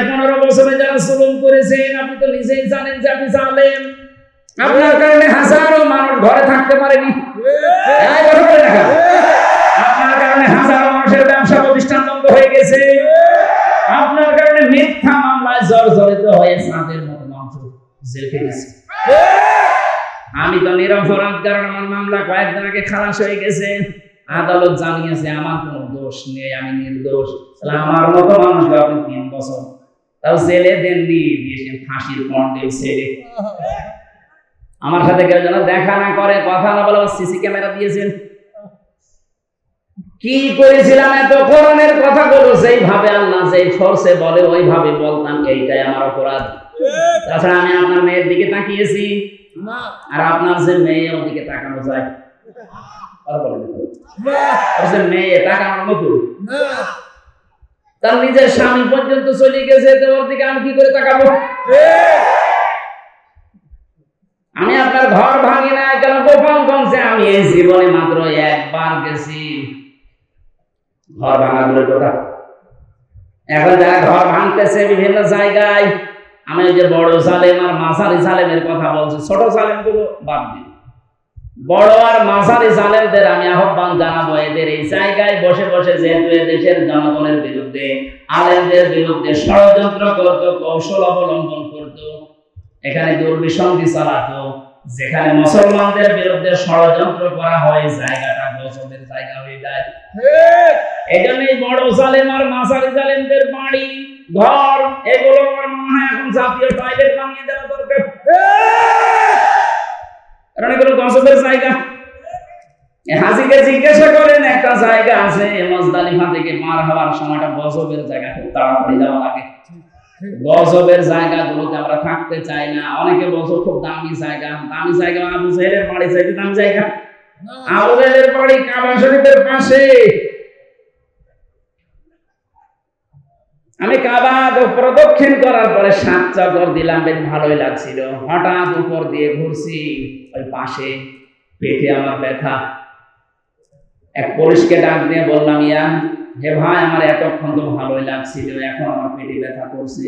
প্রায় পনেরো বছরে যারা জুলুম করেছেন আপনি তো নিজেই জানেন যে আপনি জানেন আপনার কারণে হাজারো মানুষ ঘরে থাকতে পারেনি। দেখা। আপনার কারণে হাজারো মানুষের ব্যবসা প্রতিষ্ঠান বন্ধ হয়ে গেছে। আপনার কারণে মিথ্যা মামলায় জর্জরিত হয়ে মতো মাংস জেল আমি তো নিরপরাধ কারণ আমার মামলা কয়েকদিন আগে খালাস হয়ে গেছে। আদালত জানিয়েছে আমার কোনো দোষ নেই আমি নির্দোষ। তাহলে আমার মতো মানুষ আপনি তিন বছর তাও জেলে দেননি দিয়েছেন ফাঁসির কন্ডেল ছেড়ে। আমার সাথে কেউ যেন দেখা না করে, কথা না বলে সিসি ক্যামেরা দিয়েছেন। কি করেছিলাম এত কোরআনের কথাগুলো? যেইভাবে আল্লাহ যেই ফোর্সে বলে, ওইভাবে বলতাম, এইটাই আমার অপরাধ। তাছাড়া আমি আপনার মেয়ের দিকে তাকিয়েছি। আর আপনার যে মেয়ে ওদিকে তাকানো যায়। মেয়ে, তাকানোর মতো। তার নিজের স্বামী পর্যন্ত চলে গেছে তো ওর দিকে আমি কি করে তাকাবো? আমি আপনার ঘর ভাঙি না কেন? গোপালগঞ্জে আমি এই জীবনে মাত্র একবার গেছি। ঘর ভাঙা দূরের কথা। এখন যারা ঘর ভাঙতেছে বিভিন্ন জায়গায়, আমি যে বড় সালেম আর মাসারি সালেমের কথা বলছি, ছোট সালেমগুলো বাদ দিন। বড় আর মাসারি সালেমদের আমি আহ্বান জানাব এদের এই জায়গায় বসে বসে যেহেতু দেশের জনগণের বিরুদ্ধে আলেমদের বিরুদ্ধে ষড়যন্ত্র করতো কৌশল অবলম্বন করতো এখানে দুর্বিসন্ধি চালাতো যেখানে মুসলমানদের বিরুদ্ধে ষড়যন্ত্র করা হয় জায়গাটা গজবের জায়গা হয়ে যায়। এই জন্যই বড় জালেম আর মাসারি জালেমদের বাড়ি ঘর এগুলো আমার মনে হয় এখন জাতীয় টয়লেট বানিয়ে দেওয়া দরকার। কারণ এগুলো গজবের জায়গা? হাজিকে জিজ্ঞাসা করেন একটা জায়গা আছে মজদালিফা থেকে মার হওয়ার সময়টা গজবের জায়গা খুব তাড়াতাড়ি যাওয়া লাগে। গজবের জায়গাগুলোতে আমরা থাকতে চাই না। অনেকে বছর খুব দামি জায়গা। দামি জায়গা আবু সাহেবের বাড়ি চাইতে দামি জায়গা। আবু বাড়ি কাবা শরীফের পাশে। আমি কাবা প্রদক্ষিণ করার পরে সাত চক্কর দিলাম, বেশ ভালোই লাগছিল। হঠাৎ উপর দিয়ে ঘুরছি, ওই পাশে পেটে আমার ব্যথা। এক পুলিশকে ডাক দিয়ে বললাম, ইয়া, হে ভাই, আমার এতক্ষণ তো ভালোই লাগছিল, এখন আমার পেটে ব্যথা করছে।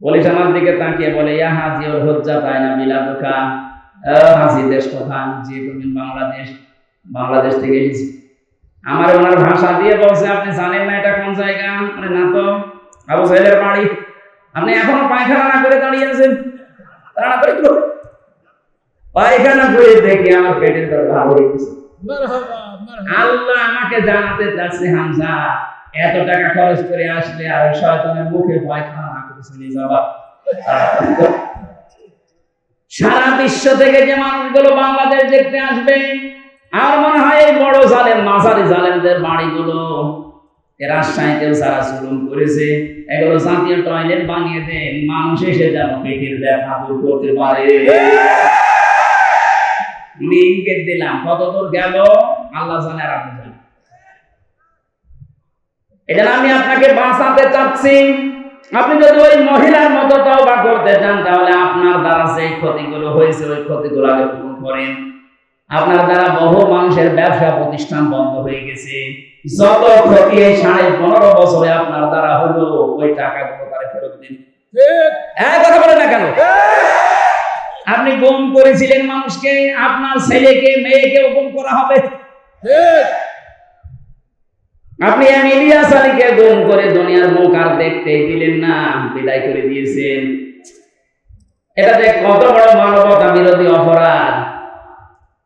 পুলিশ আমার দিকে তাকিয়ে বলে, ইয়া হাজি, ওর হজ্জা তাই না বিলা দোকা হাজি, দেশ কথা যে তুমি বাংলাদেশ বাংলাদেশ থেকে এসেছি আমার ওনার ভাষা দিয়ে বলছে, আপনি জানেন না এটা কোন জায়গা? মানে না তো। আবু সাহেবের বাড়ি। আপনি এখনও পায়খানা না করে দাঁড়িয়ে আছেন? করে পায়খানা করে আমার পেটের আল্লাহ আমাকে জানাতে চাচ্ছে, হামজা, এত টাকা খরচ করে আসলে আর শয়তানের মুখে পায়খানা না করে সারা বিশ্ব থেকে যে মানুষগুলো বাংলাদেশ দেখতে আসবে আর মনে হয় এই বড় জালেম, মাঝারি জালেমদের বাড়িগুলো। যারা জুলুম করেছে, এগুলো জাতীয় টয়লেট মানুষ এসে যেন পেটের ব্যথা দূর করতে পারে। দিলাম গেল? আল্লাহ জানে আর আপনি জানেন। এটা আমি আপনাকে বাঁচাতে চাচ্ছি। আপনি যদি ওই মহিলার মতো তওবা করতে চান, তাহলে আপনার দ্বারা যে ক্ষতিগুলো হয়েছে, ওই ক্ষতিগুলো আগে পূরণ করেন। আপনার দ্বারা বহু মানুষের ব্যবসা প্রতিষ্ঠান বন্ধ হয়ে গেছে। যত ক্ষতি এই সাড়ে পনেরো বছরে আপনার দ্বারা হলো, ওই টাকাগুলো তারা ফেরত দিন। এক কথা বলে না কেন? আপনি গুম করেছিলেন মানুষকে, আপনার ছেলেকে মেয়েকে গুম করা হবে। আপনি ইলিয়াস আলীকে গুম করে দুনিয়ার মুখ আর দেখতে দিলেন না, বিদায় করে দিয়েছেন। এটাতে কত বড় মানবতা বিরোধী অপরাধ।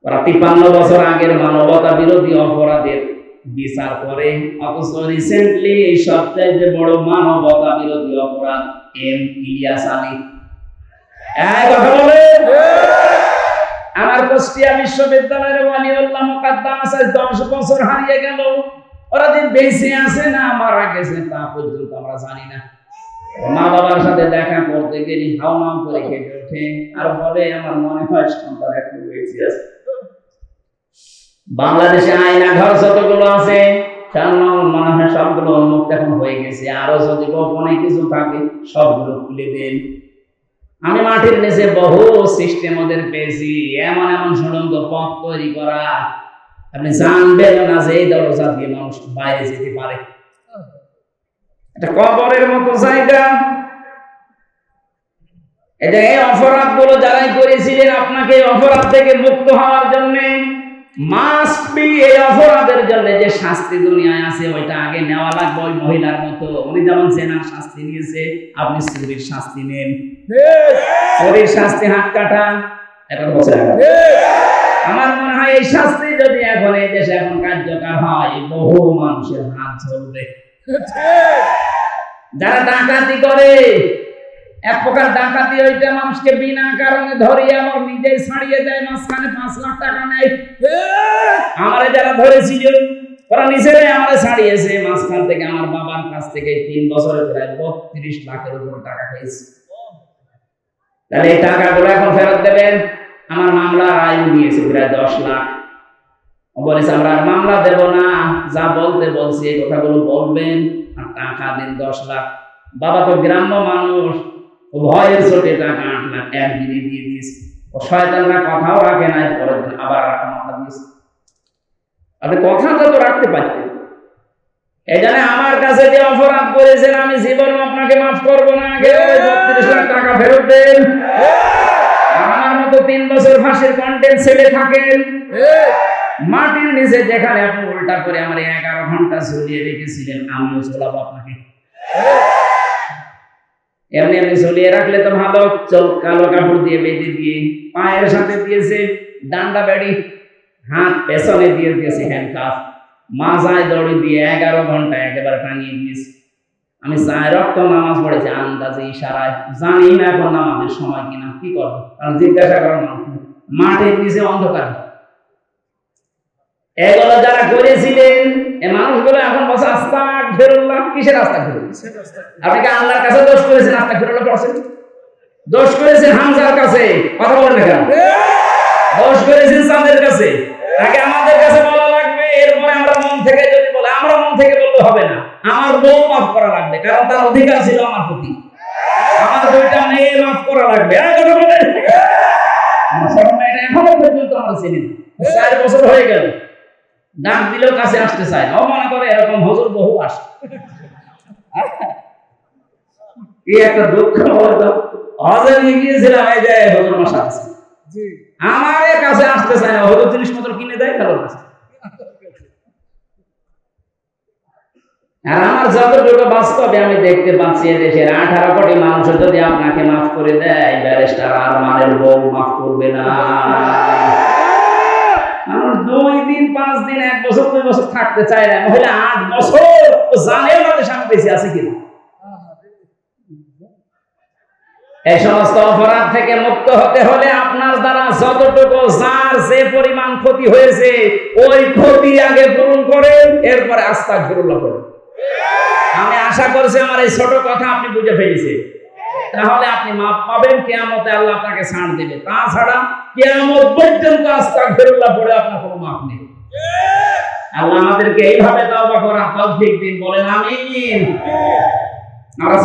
ওরা তিপ্পান্ন বছর আগের মানবতা বিরোধী অপরাধের বিচার করে। অথচ রিসেন্টলি এই সবচাইতে বড় মানবতা বিরোধী অপরাধ এম ইলিয়াস আলী। যে বেঁচে আছে না তা পর্যন্ত আমরা মা বাবার সাথে দেখা করতে গেলে করে ওঠে। আর বলে, আমার মনে হয় বেঁচে আছে। বাংলাদেশে আয়না ঘর যতগুলো আছে, তার মনে হয় সবগুলো উন্মুক্ত এখন হয়ে গেছে। আরও যদি গোপনে কিছু থাকে, সবগুলো খুলে দেন। আমি মাটির নিচে বহু সিস্টেম ওদের পেয়েছি। এমন এমন সুড়ঙ্গ পথ তৈরি করা। আপনি জানবেন না যে এই দরজা দিয়ে মানুষ বাইরে যেতে পারে। এটা কবরের মতো জায়গা। এটা এই অপরাধগুলো যারাই করেছিলেন, আপনাকে অপরাধ থেকে মুক্ত হওয়ার জন্য মাস্ট বি এই অপরাধের জন্য যে শাস্তি দুনিয়ায় আছে ওইটা আগে নেওয়া লাগবে ওই মহিলার মতো। উনি যেমন জেনার শাস্তি নিয়েছে আপনি চুরির শাস্তি নেন। চুরির শাস্তি হাত কাটা এটা বছর আমার মনে হয় এই শাস্তি যদি এখন এই দেশে এখন কার্যকর হয় বহু মানুষের হাত চলবে যারা ডাকাতি করে এক প্রকার ডাকাতি ওইটা মানুষকে বিনা কারণে ধরিয়ে আমার নিজেই ছাড়িয়ে দেয়, মাঝখানে পাঁচ লাখ টাকা নেয় আমারে যারা ধরেছিল, ওরা নিজেরাই আমারে ছাড়িয়েছে। মাঝখান থেকে আমার বাবার কাছ থেকে তিন বছরে প্রায় বত্রিশ লাখের উপর টাকা তাহলে এই টাকাগুলো এখন ফেরত দেবেন। আমার মামলার আয়ু নিয়েছে প্রায় দশ লাখ। বলেছে, আমরা আর মামলা দেব না। যা বলতে বলছি, এই কথাগুলো বলবেন। আর টাকা দিন দশ লাখ। বাবা তো গ্রাম্য মানুষ। ভয়ের চোটে টাকা আট লাখ একদিনে দিয়ে দিয়েছে। ও শয়তানরা কথাও রাখে নাই পরের দিন আবার রাখা মামলা দিয়েছে। আপনি কথাটা তো রাখতে পারতেন। এই জন্য আমার কাছে যে অপরাধ করেছেন, আমি জীবন আপনাকে মাফ করব না, আগে বত্রিশ লাখ টাকা ফেরত দেন। আমার মতো তিন বছর ফাঁসির কন্টেন্ট ছেলে থাকেন। মাটির নিচে যেখানে আপনি উল্টা করে আমার এগারো ঘণ্টা ঝুলিয়ে রেখেছিলেন, আমিও ঝোলাবো আপনাকে। এমনি এমনি ঝুলিয়ে রাখলে তো ভালো। চল কালো কাপড় দিয়ে বেঁধে দিয়ে, পায়ের সাথে দিয়েছে, ডান্ডা বেড়ি, হাত পেছনে দিয়ে দিয়েছে হ্যান্ডকাফ মাজায় দড়ি দিয়ে এগারো ঘণ্টা একেবারে টাঙিয়ে দিয়েছে। আমি চায় রক্ত নামাজ পড়েছি, আন্দাজে ইশারায়। জানি না এখন নামাজের সময় কিনা, কি করব? কারণ জিজ্ঞাসা করার মানুষ। মাঠের নিচে অন্ধকার। এগুলো যারা করেছিলেন এই মানুষগুলো এখন বসে আস্তা ফেরুল্লাহ কিসের আস্তা ফেরুল্লাহ আপনি কি আল্লাহর কাছে দোষ করেছেন আস্তা ফেরুল্লাহ পড়ছেন? দোষ করেছেন হামজার কাছে। কথা বলেন কেন? দোষ করেছেন চাঁদের কাছে। তাকে আমাদের কাছে বলা লাগবে, এরপরে আমরা মন থেকে যদি বলে, আমরা মন থেকে বললে হবে না। আমার বউ মাফ করা লাগবে, কারণ তার অধিকার ছিল আমার প্রতি। আমার দুইটা মেয়ে মাফ করা লাগবে। আর কথা বলেন। এখনও পর্যন্ত আমরা চিনি না। চার বছর হয়ে গেল। ডাক দিলেও কাছে আসতে চায় না। ও মনে করে এরকম হজুর বহু আসে। এই একটা দুঃখ হজে নিয়ে গিয়েছিলাম এই যে হজুর মশা আছে। আমার কাছে আসতে চায় না হয়তো জিনিসপত্র কিনে দেয় কারোর কাছে আর আমার যতটুকু বাস্তবে আমি দেখতে পাচ্ছি দেশের আঠারো কোটি মানুষ যদি আপনাকে মাফ করে দেয় ব্যারিস্টার আর মানের বউ মাফ করবে না। দুই দিন, পাঁচ দিন, এক বছর, দুই বছর থাকতে চায় না। মহিলা আট বছর জানেও না যে স্বামী বেঁচে আছে কিনা। এই সমস্ত অপরাধ থেকে মুক্ত হতে হলে আপনার দ্বারা যতটুকু যার যে পরিমাণ ক্ষতি হয়েছে, ওই ক্ষতি আগে পূরণ করেন, এরপরে আস্থা ফিরুল্লাহ করেন। আমি আশা করছি আমার এই ছোট কথা আপনি বুঝে ফেলেছেন। তাহলে আপনি মাপ পাবেন, কেয়ামতে আল্লাহ আপনাকে ছাড় দেবে। তাছাড়া কেয়ামত পর্যন্ত আস্তাগফিরুল্লাহ পড়ে আপনার কোনো মাপ নেই। আল্লাহ আমাদেরকে এইভাবে তাওবা করা তৌফিক দিন বলেন আমিন। আমরা